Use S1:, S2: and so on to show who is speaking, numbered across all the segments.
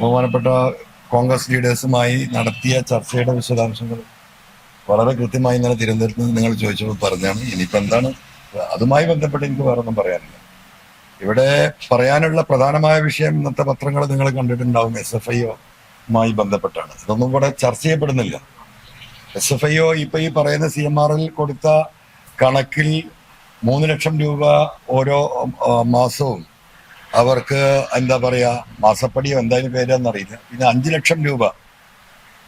S1: ബഹുമാനപ്പെട്ട കോൺഗ്രസ് ലീഡേഴ്സുമായി നടത്തിയ ചർച്ചയുടെ വിശദാംശങ്ങൾ വളരെ കൃത്യമായി ഇന്നലെ തിരുവനന്തപുരത്ത് നിന്ന് നിങ്ങൾ ചോദിച്ചപ്പോൾ പറഞ്ഞാണ്. ഇനിയിപ്പോൾ എന്താണ്? അതുമായി ബന്ധപ്പെട്ട് എനിക്ക് വേറെ ഒന്നും പറയാനില്ല. ഇവിടെ പറയാനുള്ള പ്രധാനമായ വിഷയം ഇന്നത്തെ പത്രങ്ങൾ നിങ്ങൾ കണ്ടിട്ടുണ്ടാവും. എസ് എഫ് ഐ ഒമായി ബന്ധപ്പെട്ടാണ്. ഇതൊന്നും കൂടെ ചർച്ച ചെയ്യപ്പെടുന്നില്ല. എസ് എഫ് ഐ ഒ ഇപ്പൊ ഈ പറയുന്ന സി എം ആറിൽ കൊടുത്ത കണക്കിൽ മൂന്ന് ലക്ഷം രൂപ ഓരോ മാസവും അവർക്ക് എന്താ പറയാ മാസപ്പടിയോ എന്തായാലും പേരാന്നറിയില്ല പിന്നെ അഞ്ചു ലക്ഷം രൂപ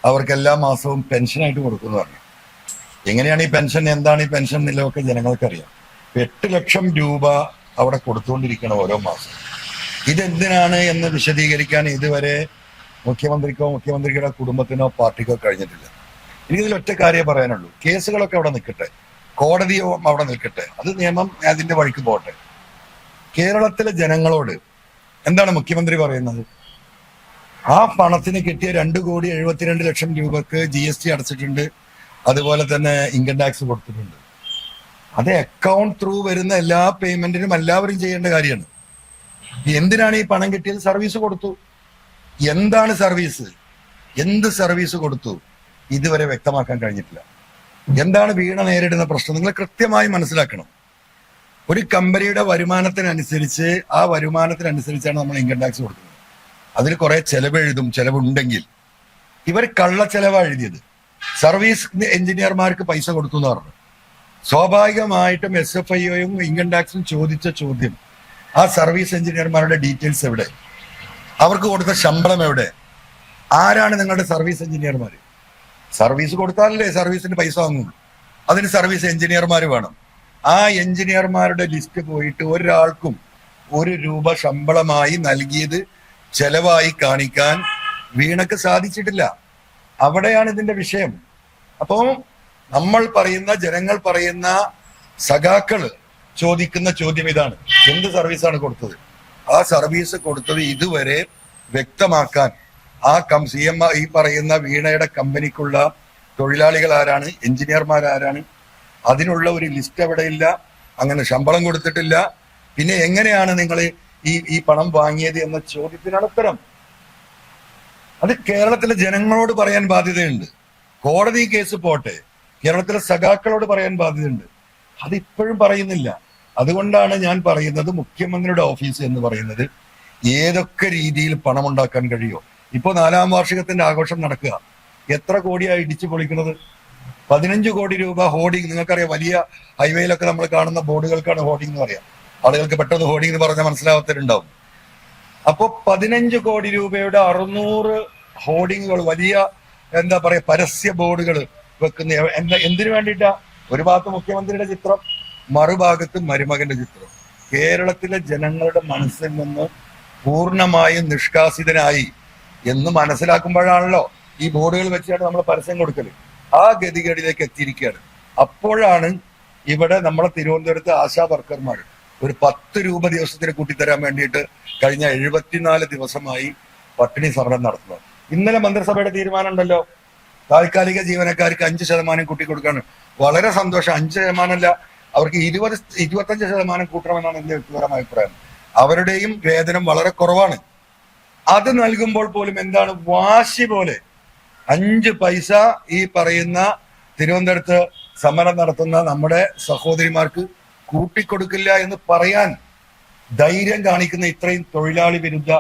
S1: അവർക്ക് എല്ലാ മാസവും പെൻഷനായിട്ട് കൊടുക്കുന്നു പറഞ്ഞു. എങ്ങനെയാണ് ഈ പെൻഷൻ എന്താണ് ഈ പെൻഷൻ എന്നുള്ളതൊക്കെ ജനങ്ങൾക്കറിയാം. എട്ട് ലക്ഷം രൂപ അവിടെ കൊടുത്തുകൊണ്ടിരിക്കണം ഓരോ മാസം. ഇതെന്തിനാണ് എന്ന് വിശദീകരിക്കാൻ ഇതുവരെ മുഖ്യമന്ത്രിക്കോ മുഖ്യമന്ത്രിയുടെ കുടുംബത്തിനോ പാർട്ടിക്കോ കഴിഞ്ഞിട്ടില്ല. എനിക്കിതിൽ ഒറ്റ കാര്യം പറയാനുള്ളൂ. കേസുകളൊക്കെ അവിടെ നിൽക്കട്ടെ. കോടതിയോ അവിടെ നിൽക്കട്ടെ. അത് നിയമം അതിന്റെ വഴിക്ക് പോട്ടെ കേരളത്തിലെ ജനങ്ങളോട് എന്താണ് മുഖ്യമന്ത്രി പറയുന്നത്? ആ പണത്തിന് കിട്ടിയ രണ്ട് കോടി എഴുപത്തിരണ്ട് ലക്ഷം രൂപക്ക് ജി എസ് ടി അടച്ചിട്ടുണ്ട്. അതുപോലെ തന്നെ ഇൻകം ടാക്സ് കൊടുത്തിട്ടുണ്ട്. അത് അക്കൗണ്ട് ത്രൂ വരുന്ന എല്ലാ പേയ്മെന്റിനും എല്ലാവരും ചെയ്യേണ്ട കാര്യമാണ്. എന്തിനാണ് ഈ പണം കിട്ടിയത്? സർവീസ് കൊടുത്തു. എന്താണ് സർവീസ് എന്ത് സർവീസ് കൊടുത്തു? ഇതുവരെ വ്യക്തമാക്കാൻ കഴിഞ്ഞിട്ടില്ല. എന്താണ് വീണ നേരിടുന്ന പ്രശ്നം? നിങ്ങൾ കൃത്യമായി മനസ്സിലാക്കണം. ഒരു കമ്പനിയുടെ വരുമാനത്തിനനുസരിച്ച് ആ വരുമാനത്തിനനുസരിച്ചാണ് നമ്മൾ ഇൻകം ടാക്സ് കൊടുക്കുന്നത്. അതിൽ കുറെ ചെലവ് എഴുതും ചെലവുണ്ടെങ്കിൽ. ഇവർ കള്ള ചെലവാണ് എഴുതിയത്. സർവീസ് എഞ്ചിനീയർമാർക്ക് പൈസ കൊടുത്തു എന്ന് പറഞ്ഞു. സ്വാഭാവികമായിട്ടും എസ് എഫ് ഐയും ഇൻകം ടാക്സും ചോദിച്ച ചോദ്യം ആ സർവീസ് എഞ്ചിനീയർമാരുടെ ഡീറ്റെയിൽസ് എവിടെ? അവർക്ക് കൊടുത്ത ശമ്പളം എവിടെ? ആരാണ് നിങ്ങളുടെ സർവീസ് എഞ്ചിനീയർമാർ സർവീസ് കൊടുത്താലല്ലേ സർവീസിന് പൈസ വാങ്ങുള്ളൂ. അതിന് സർവീസ് എഞ്ചിനീയർമാർ വേണം. ആ എഞ്ചിനീയർമാരുടെ ലിസ്റ്റ് പോയിട്ട് ഒരാൾക്കും ഒരു രൂപ ശമ്പളമായി നൽകിയത് ചെലവായി കാണിക്കാൻ വീണക്ക് സാധിച്ചിട്ടില്ല. അവിടെയാണ് ഇതിന്റെ വിഷയം. അപ്പോ നമ്മൾ പറയുന്ന ജനങ്ങൾ പറയുന്ന സഖാക്കൾ ചോദിക്കുന്ന ചോദ്യം ഇതാണ്. എന്ത് സർവീസാണ് കൊടുത്തത്? ആ സർവീസ് കൊടുത്തത് ഇതുവരെ വ്യക്തമാക്കാൻ. ആ കം സി എം ഈ പറയുന്ന വീണയുടെ കമ്പനിക്കുള്ള തൊഴിലാളികൾ ആരാണ്? എഞ്ചിനീയർമാർ ആരാണ് അതിനുള്ള ഒരു ലിസ്റ്റ് അവിടെ ഇല്ല. അങ്ങനെ ശമ്പളം കൊടുത്തിട്ടില്ല. പിന്നെ എങ്ങനെയാണ് നിങ്ങൾ ഈ ഈ പണം വാങ്ങിയത് എന്ന ചോദ്യത്തിനാണ് ഉത്തരം. അത് കേരളത്തിലെ ജനങ്ങളോട് പറയാൻ ബാധ്യതയുണ്ട്. കോടതി കേസ് പോട്ടെ കേരളത്തിലെ സഖാക്കളോട് പറയാൻ ബാധ്യതയുണ്ട്. അത് ഇപ്പോഴും പറയുന്നില്ല. അതുകൊണ്ടാണ് ഞാൻ പറയുന്നത് മുഖ്യമന്ത്രിയുടെ ഓഫീസ് എന്ന് പറയുന്നത് ഏതൊക്കെ രീതിയിൽ പണം ഉണ്ടാക്കാൻ കഴിയുമോ. ഇപ്പോ നാലാം വാർഷികത്തിന്റെ ആഘോഷം നടക്കുക. എത്ര കോടിയായി ഇടിച്ചു പൊളിക്കുന്നത്? പതിനഞ്ച് കോടി രൂപ ഹോർഡിംഗ് നിങ്ങൾക്കറിയാം വലിയ ഹൈവേയിലൊക്കെ നമ്മൾ കാണുന്ന ബോർഡുകൾക്കാണ് ഹോർഡിംഗ് എന്ന് പറയാം. ആളുകൾക്ക് പെട്ടെന്ന് ഹോർഡിംഗ് എന്ന് പറഞ്ഞാൽ മനസ്സിലാവാത്തവരുണ്ടാവും. അപ്പോ പതിനഞ്ച് കോടി രൂപയുടെ അറുന്നൂറ് ഹോർഡിങ്ങുകൾ വലിയ എന്താ പറയാ പരസ്യ ബോർഡുകൾ വെക്കുന്ന എന്താ എന്തിനു വേണ്ടിയിട്ടാ? ഒരു ഭാഗത്ത് മുഖ്യമന്ത്രിയുടെ ചിത്രം മറുഭാഗത്ത് മരുമകന്റെ ചിത്രം. കേരളത്തിലെ ജനങ്ങളുടെ മനസ്സിൽ നിന്ന് പൂർണമായും നിഷ്കാസിതനായി എന്ന് മനസ്സിലാക്കുമ്പോഴാണല്ലോ ഈ ബോർഡുകൾ വെച്ചാണ് നമ്മൾ പരസ്യം കൊടുക്കൽ. ആ ഗതികേടിലേക്ക് എത്തിയിരിക്കുകയാണ്. അപ്പോഴാണ് ഇവിടെ നമ്മളെ തിരുവനന്തപുരത്ത് ആശാ വർക്കർമാർ ഒരു പത്ത് രൂപ ദിവസത്തിന് കൂട്ടിത്തരാൻ വേണ്ടിയിട്ട് കഴിഞ്ഞ എഴുപത്തിനാല് ദിവസമായി പട്ടിണി സമരം നടത്തുന്നത്. ഇന്നലെ മന്ത്രിസഭയുടെ തീരുമാനം ഉണ്ടല്ലോ താൽക്കാലിക ജീവനക്കാർക്ക് അഞ്ച് ശതമാനം കൂട്ടി കൊടുക്കാണ് വളരെ സന്തോഷം. അഞ്ച് ശതമാനമല്ല അവർക്ക് ഇരുപത് ഇരുപത്തഞ്ച് ശതമാനം കൂട്ടണമെന്നാണ് എന്റെ വ്യക്തിപരമായ അഭിപ്രായം. അവരുടെയും വേതനം വളരെ കുറവാണ്. അത് നൽകുമ്പോൾ പോലും എന്താണ് വാശി പോലെ അഞ്ച് പൈസ ഈ പറയുന്ന തിരുവനന്തപുരത്ത് സമരം നടത്തുന്ന നമ്മുടെ സഹോദരിമാർക്ക് കൂട്ടിക്കൊടുക്കില്ല എന്ന് പറയാൻ ധൈര്യം കാണിക്കുന്ന ഇത്രയും തൊഴിലാളി വിരുദ്ധ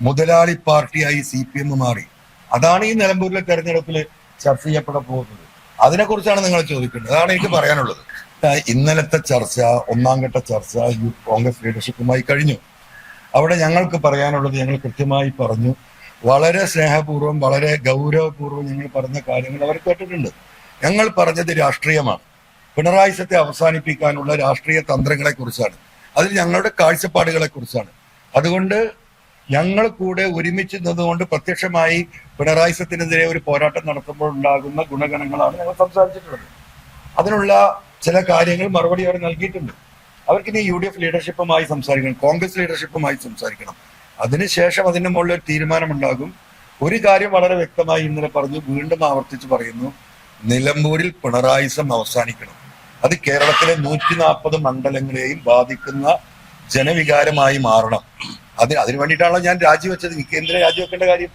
S1: മുതലാളി പാർട്ടിയായി സി പി എം മാറി. അതാണ് ഈ നിലമ്പൂരിലെ തെരഞ്ഞെടുപ്പിൽ ചർച്ച ചെയ്യപ്പെടാൻ പോകുന്നത്. അതിനെക്കുറിച്ചാണ് നിങ്ങൾ ചോദിക്കുന്നത് അതാണ് എനിക്ക് പറയാനുള്ളത്. ഇന്നലത്തെ ചർച്ച ഒന്നാം ഘട്ട ചർച്ച യൂത്ത് കോൺഗ്രസ് ലീഡർഷിപ്പുമായി കഴിഞ്ഞു. അവിടെ ഞങ്ങൾക്ക് പറയാനുള്ളത് ഞങ്ങൾ കൃത്യമായി പറഞ്ഞു. വളരെ സ്നേഹപൂർവം വളരെ ഗൗരവപൂർവം ഞങ്ങൾ പറഞ്ഞ കാര്യങ്ങൾ അവർ കേട്ടിട്ടുണ്ട്. ഞങ്ങൾ പറഞ്ഞത് രാഷ്ട്രീയമാണ്. പിണറായി അവസാനിപ്പിക്കാനുള്ള രാഷ്ട്രീയ തന്ത്രങ്ങളെ കുറിച്ചാണ് അതിൽ ഞങ്ങളുടെ കാഴ്ചപ്പാടുകളെ കുറിച്ചാണ് അതുകൊണ്ട് ഞങ്ങൾ കൂടെ ഒരുമിച്ച് നിന്നുകൊണ്ട് പ്രത്യക്ഷമായി പിണറായി സത്തിനെതിരെ ഒരു പോരാട്ടം നടത്തുമ്പോൾ ഉണ്ടാകുന്ന ഗുണഗണങ്ങളാണ് ഞങ്ങൾ സംസാരിച്ചിട്ടുള്ളത്. അതിനുള്ള ചില കാര്യങ്ങൾ മറുപടി അവർ നൽകിയിട്ടുണ്ട്. അവർക്ക് ഇനി യു ഡി എഫ് ലീഡർഷിപ്പുമായി സംസാരിക്കണം കോൺഗ്രസ് ലീഡർഷിപ്പുമായി സംസാരിക്കണം. അതിനുശേഷം അതിന്റെ മുകളിൽ ഒരു തീരുമാനമുണ്ടാകും. ഒരു കാര്യം വളരെ വ്യക്തമായി ഇന്നലെ പറഞ്ഞു വീണ്ടും ആവർത്തിച്ച് പറയുന്നു നിലമ്പൂരിൽ പിണറായിസം അവസാനിക്കണം. അത് കേരളത്തിലെ നൂറ്റി നാൽപ്പത് മണ്ഡലങ്ങളെയും ബാധിക്കുന്ന ജനവികാരമായി മാറണം. അതിന് അതിനു വേണ്ടിയിട്ടാണല്ലോ ഞാൻ രാജിവെച്ചത്. കേന്ദ്ര രാജിവെക്കേണ്ട കാര്യം?